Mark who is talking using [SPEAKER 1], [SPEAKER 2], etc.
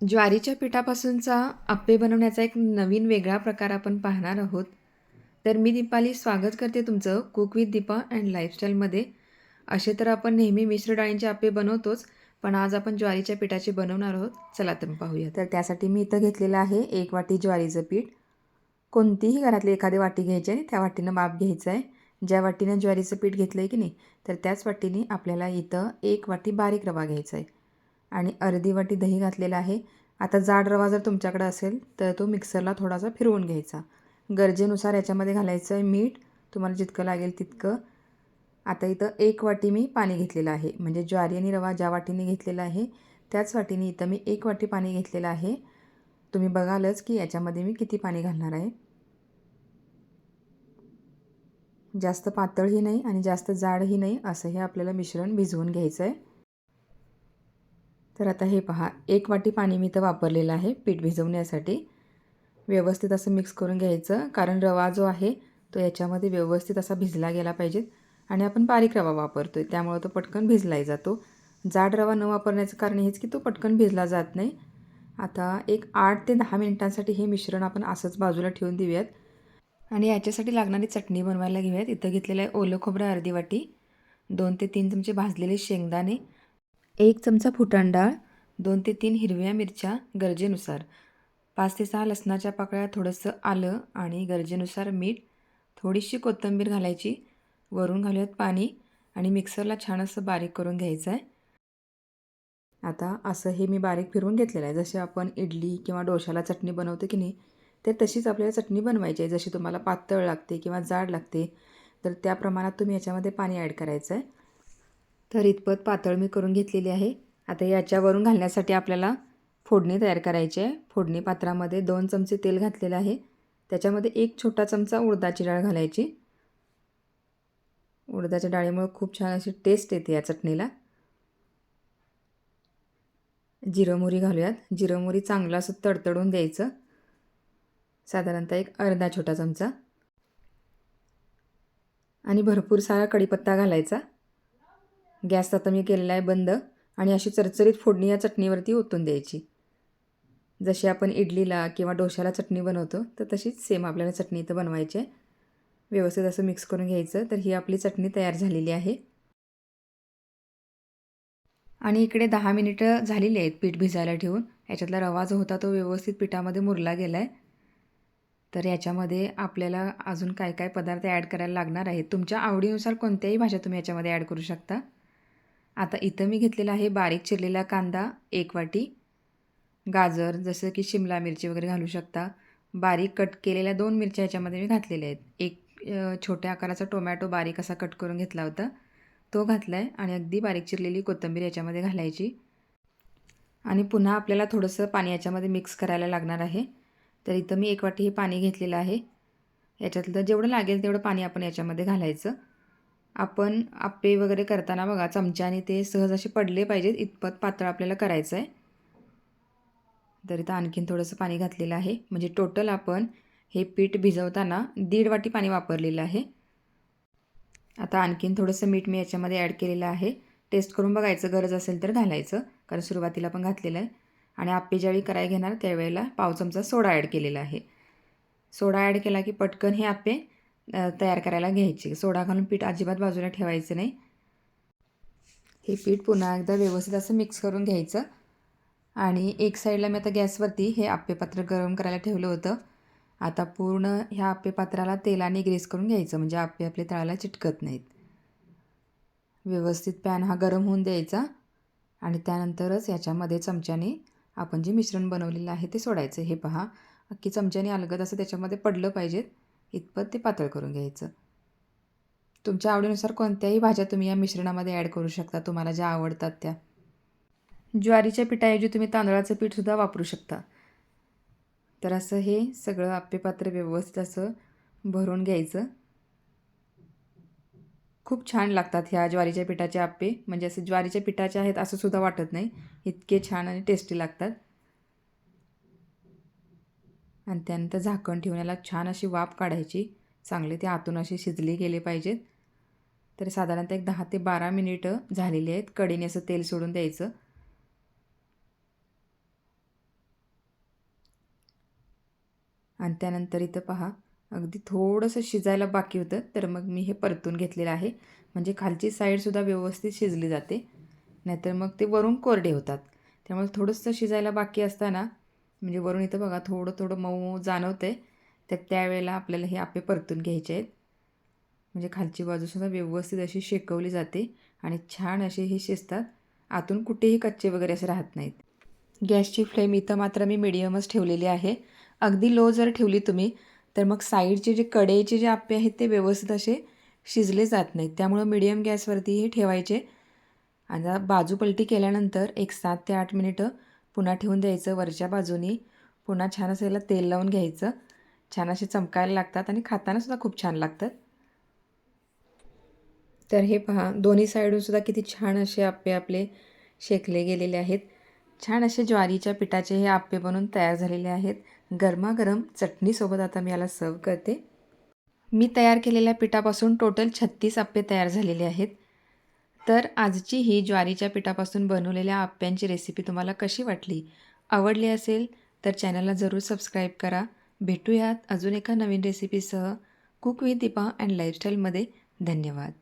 [SPEAKER 1] ज्वारीच्या पिठापासूनचा आप्पे बनवण्याचा एक नवीन वेगळा प्रकार आपण पाहणार आहोत. तर मी दीपाली स्वागत करते तुमचं कुक विथ दीपा अँड लाईफस्टाईलमध्ये. असे तर आपण नेहमी मिश्र डाळींचे आप्पे बनवतोच पण आज आपण ज्वारीच्या पिठाचे बनवणार आहोत. चला तर पाहूया. तर त्यासाठी मी इथं घेतलेलं आहे एक वाटी ज्वारीचं पीठ. कोणतीही घरातली एखादी वाटी घ्यायची आहे त्या वाटीनं माप घ्यायचं आहे ज्या वाटीनं ज्वारीचं पीठ घेतलं आहे की नाही तर त्याच वाटीने आपल्याला इथं एक वाटी बारीक रवा घ्यायचा आहे आणि अर्धी वाटी दही घातलेला आहे. आता जाड रवा जर तुमच्याकडे असेल तर तो मिक्सरला थोडासा फिरवून घ्यायचा. गरजेनुसार याच्यामध्ये घालायचं आहे मीठ. तुम्हाला जितकं लागेल तितकं. आता इथं एक वाटी मी पाणी घेतलेलं आहे. म्हणजे ज्वारी आणि रवा ज्या वाटीने घेतलेला आहे त्याच वाटीने इथं मी एक वाटी पाणी घेतलेलं आहे. तुम्ही बघालच की याच्यामध्ये मी किती पाणी घालणार आहे. जास्त पातळही नाही आणि जास्त जाडही नाही असं हे आपल्याला मिश्रण भिजवून घ्यायचं आहे तर आता हे पहा एक वाटी पाणी मी इथं वापरलेलं आहे पीठ भिजवण्यासाठी. व्यवस्थित असं मिक्स करून घ्यायचं कारण रवा जो आहे तो याच्यामध्ये व्यवस्थित असा भिजला गेला पाहिजे आणि आपण बारीक रवा वापरतो आहे त्यामुळं तो पटकन भिजलाही जातो. जाड रवा न वापरण्याचं कारण हेच की तो पटकन भिजला जात नाही. आता एक आठ ते दहा मिनिटांसाठी हे मिश्रण आपण असंच बाजूला ठेवून देऊयात. आणि याच्यासाठी लागणारी चटणी बनवायला घेऊयात. इथं घेतलेलं आहे ओलं खोबरं अर्धी वाटी दोन ते तीन चमचे भाजलेले शेंगदाणे एक चमचा फुटाण डाळ दोन ते तीन हिरव्या मिरच्या गरजेनुसार. पाच ते सहा लसणाच्या पाकळ्या थोडंसं आलं आणि गरजेनुसार मीठ थोडीशी कोथिंबीर घालायची वरून घालूयात पाणी आणि मिक्सरला छान असं बारीक करून घ्यायचं आहे आता असं हे मी बारीक फिरवून घेतलेलं आहे. जसे आपण इडली किंवा डोशाला चटणी बनवतो की नाही तर तशीच आपल्याला चटणी बनवायची आहे. जशी तुम्हाला पातळ लागते किंवा जाड लागते तर त्या प्रमाणात तुम्ही याच्यामध्ये पाणी ॲड करायचं आहे तर इतपत पातळ मी करून घेतलेली आहे. आता याच्यावरून घालण्यासाठी आपल्याला फोडणी तयार करायची आहे. फोडणी पात्रामध्ये दोन चमचे तेल घातलेलं आहे. त्याच्यामध्ये एक छोटा चमचा उडदाची डाळ घालायची. उडदाच्या डाळीमुळे खूप छान अशी टेस्ट येते या चटणीला. जिरं मोहरी घालूयात. जिरं मोहरी चांगलं असं तडतडून द्यायचं. साधारणतः एक अर्धा छोटा चमचा. आणि भरपूर सारा कढीपत्ता घालायचा. गॅस आता मी केलेला आहे बंद आणि अशी चरचरीत फोडणी या चटणीवरती ओतून द्यायची. जशी आपण इडलीला किंवा डोशाला चटणी बनवतो तर तशीच सेम आपल्याला चटणी इथं बनवायची आहे. व्यवस्थित असं मिक्स करून घ्यायचं तर ही आपली चटणी तयार झालेली आहे. आणि इकडे दहा मिनिटं झालेली आहेत पीठ भिजायला ठेवून. याच्यातला रवा जो होता तो व्यवस्थित पिठामध्ये मुरला गेला आहे तर याच्यामध्ये आपल्याला अजून काय काय पदार्थ ॲड करायला लागणार आहेत? तुमच्या आवडीनुसार कोणत्याही भाज्या तुम्ही याच्यामध्ये ॲड करू शकता. आता इथं मी घेतलेला आहे बारीक चिरलेला कांदा एक वाटी. गाजर जसं की शिमला मिरची वगैरे घालू शकता. बारीक कट केलेल्या दोन मिरच्या याच्यामध्ये मी घातलेल्या आहेत. एक छोट्या आकाराचा टोमॅटो बारीक असा कट करून घेतला होता. तो घातला आहे आणि अगदी बारीक चिरलेली कोथिंबीर याच्यामध्ये घालायची. आणि पुन्हा आपल्याला थोडंसं पाणी याच्यामध्ये मिक्स करायला लागणार आहे. तर इथं मी एक वाटी हे पाणी घेतलेलं आहे. याच्यातलं जेवढं लागेल तेवढं पाणी आपण याच्यामध्ये घालायचं. आपण आप्पे वगैरे करताना बघा चमच्याने ते सहज असे पडले पाहिजेत. इतपत पातळ आपल्याला करायचं आहे तर इथं आणखीन थोडंसं पाणी घातलेलं आहे. म्हणजे टोटल आपण हे पीठ भिजवताना दीड वाटी पाणी वापरलेलं आहे. आता आणखीन थोडंसं मीठ मी याच्यामध्ये ॲड केलेलं आहे. टेस्ट करून बघायचं गरज असेल तर घालायचं कारण सुरुवातीला पण घातलेलं आहे. आणि आप्पे ज्यावेळी कराय घेणार त्यावेळेला पाव चमचा सोडा ॲड केलेला आहे. सोडा ॲड केला की पटकन हे आप्पे तयार करायला घ्यायची. सोडा घालून पीठ अजिबात बाजूला ठेवायचं नाही. हे पीठ पुन्हा एकदा व्यवस्थित असं मिक्स करून घ्यायचं. आणि एक साईडला मी आता गॅसवरती हे आप्पेपात्र गरम करायला ठेवलं होतं. आता पूर्ण ह्या आप्पे पात्राला तेलाने ग्रेस करून घ्यायचं. म्हणजे आप्पे आपले तळाला चिटकत नाहीत. व्यवस्थित पॅन हा गरम होऊन द्यायचा. आणि त्यानंतरच याच्यामध्ये चमच्याने आपण जे मिश्रण बनवलेलं आहे ते सोडायचं. हे पहा अख्खी चमच्याने अलगद असं त्याच्यामध्ये पडलं पाहिजेत. इतपत ते पातळ करून घ्यायचं. तुमच्या आवडीनुसार कोणत्याही भाज्या तुम्ही या मिश्रणामध्ये ॲड करू शकता. तुम्हाला ज्या आवडतात त्या. ज्वारीच्या पिठाऐवजी तुम्ही तांदळाचं पीठसुद्धा वापरू शकता. तर असं हे सगळं आप्पेपात्र व्यवस्थित असं भरून घ्यायचं. खूप छान लागतात ह्या ज्वारीच्या पिठाचे आप्पे. म्हणजे असं ज्वारीच्या पिठाचे आहेत असं सुद्धा वाटत नाही. इतके छान आणि टेस्टी लागतात. आणि त्यानंतर झाकण ठेवण्याला छान अशी वाफ काढायची. चांगले ते आतून असे शिजले गेले पाहिजेत. तर साधारणतः एक दहा ते बारा मिनिटं झालेली आहेत. कडीने असं तेल सोडून द्यायचं. आणि त्यानंतर इथं पहा अगदी थोडंसं शिजायला बाकी होतं. तर मग मी हे परतून घेतलेलं आहे. म्हणजे खालची साईडसुद्धा व्यवस्थित शिजली जाते. नाहीतर मग ते वरून कोरडे होतात. त्यामुळे थोडंसं शिजायला बाकी असताना म्हणजे वरून इथं बघा थोडं थोडं मऊ जाणवतं आहे तर त्यावेळेला आपल्याला हे आपे परतून घ्यायचे आहेत. म्हणजे खालची बाजूसुद्धा व्यवस्थित अशी शेकवली जाते आणि छान असे हे शिजतात. आतून कुठेही कच्चे वगैरे असे राहत नाहीत. गॅसची फ्लेम इथं मात्र मी मिडियमच ठेवलेली आहे. अगदी लो जर ठेवली तुम्ही तर मग साईडचे जे कडेचे जे आप्पे आहेत ते व्यवस्थित असे शिजले जात नाहीत. त्यामुळं मिडियम गॅसवरती हे ठेवायचे. आणि बाजू पलटी केल्यानंतर एक सात ते आठ मिनिटं पुन्हा ठेवून द्यायचं वरच्या बाजूनी. पुन्हा छान असं याला तेल लावून घ्यायचं. छान असे चमकायला लागतात आणि खातानासुद्धा खूप छान लागतात. तर हे पहा दोन्ही साईडूनसुद्धा किती छान असे आप्पे आपले शेकले गेलेले आहेत. छान असे ज्वारीच्या पिठाचे हे आप्पे बनवून तयार झालेले आहेत. गरमागरम चटणीसोबत आता मी याला सर्व करते. मी तयार केलेल्या पिठापासून टोटल छत्तीस आप्पे तयार झालेले आहेत. तर आजची ही ज्वारीच्या पिठापासून बनवलेल्या आप्प्यांची रेसिपी तुम्हाला कशी वाटली? आवडली असेल तर चॅनलला जरूर सबस्क्राईब करा. भेटूयात अजून एका नवीन रेसिपीसह कुक विथ दीपा अँड लाईफस्टाईलमध्ये धन्यवाद.